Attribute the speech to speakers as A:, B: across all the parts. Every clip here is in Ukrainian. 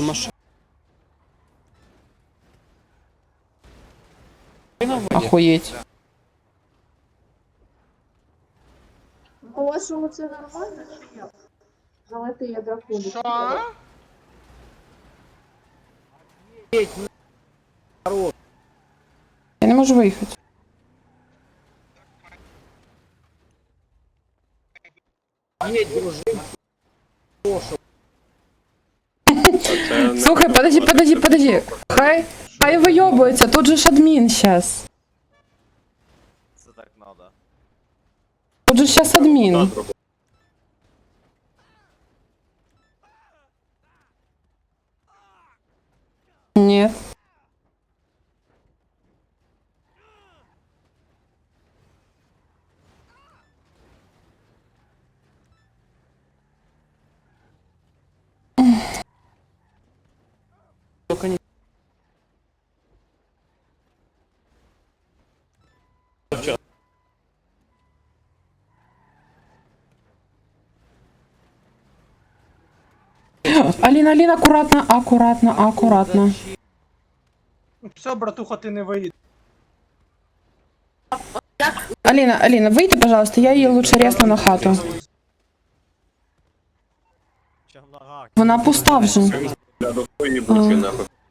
A: машина.
B: Охуєть.
C: По-вашому, це нормально чи як? Залити я дракону.
D: Що?
B: Я не можу виїхати. Слухай, подожди, подожди, подожди. Хай, хай вийобується, тут же ж адмін щас.
E: Це так надо.
B: Тут же щас адмін. Аліна, Аліна, акуратно, акуратно, акуратно.
D: Все, братуха, ти не виїдеш.
B: Аліна, Аліна, вийди, пожалуйста, я її лучше ресну на хату. Вона пуста вже. А,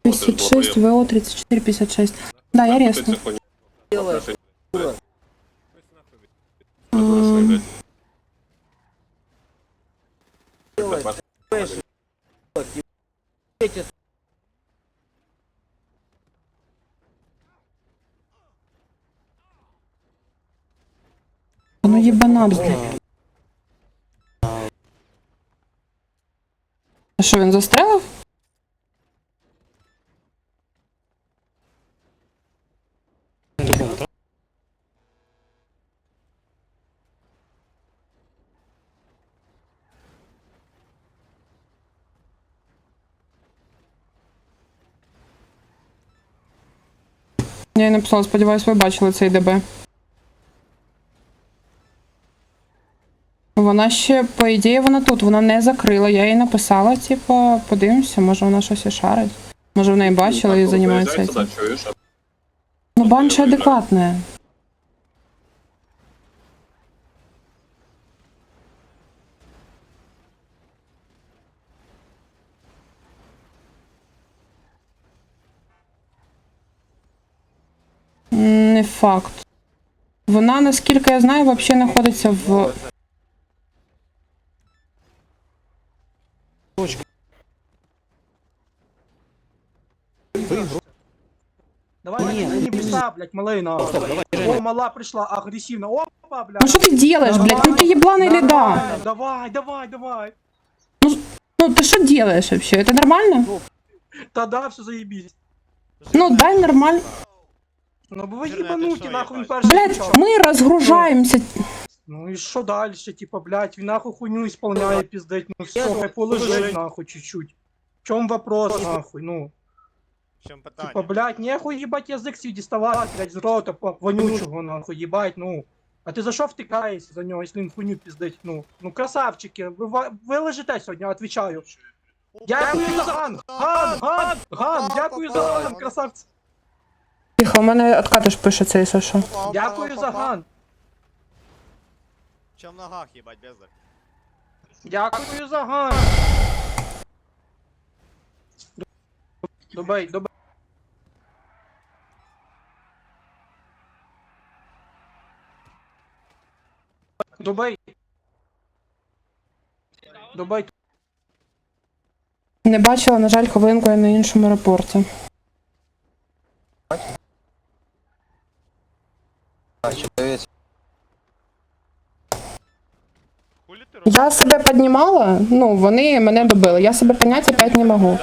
B: 56, ВО 34, 56. Да, я ресну. А, Ну єбанат, блядь. А що, він застрелив? Я їй написала, сподіваюсь, ви бачили цей ДБ. Вона ще, по ідеї, вона тут, вона не закрила. Я їй написала, типу, подивимося, може вона щось і шарить. Може в неї бачила і займається цим. Ну, банша адекватна. Не факт. Вона, наскільки я знаю, взагалі знаходиться в.
D: Давай, не, не писа, блядь, малий на. О, мала прийшла агресивно. Опа, блядь.
B: Ну що ти делаешь, блядь? Ну ти єбланий ліда.
D: Нормально, Давай, давай, давай.
B: Ну ти що делаешь вообще? Это нормально?
D: Та да, все заебись.
B: Ну дай нормально.
D: Ну бо ви
E: Інтернет,
D: їбануті,
E: що,
D: нахуй він
E: їбать?
D: перший
B: Блядь,
D: почав.
B: ми розгружаємося.
D: Ну і що далі, типа, блядь, він нахуй хуйню ісполняє, піздить, ну все, хай полежить нахуй чуть-чуть. В чому вопрос, нахуй, ну.
E: В чому
D: Типа,
E: питання?
D: блядь, нехуй їбать язик свій діставати, блядь, з рота по- вонючого, нахуй, їбать, ну. А ти за що втикаєшся за нього, якщо він хуйню піздить, ну. Ну, красавчики, ви, ва- ви лежите сьогодні, отвечаю. Дякую за ган! Ган! Ган! Ган! Дякую за ган, красавці!
B: Тихо, у мене откатиш пише цей Саша.
D: Дякую за ган!
E: Чем В ногах, їбать, бездар?
D: Дякую за ган! Добей, добей. Добей. Добей.
B: Не бачила, на жаль, хвилинку я на іншому аеропорті. Я себе піднімала, ну вони мене добили. Я себе підняти опять не можу.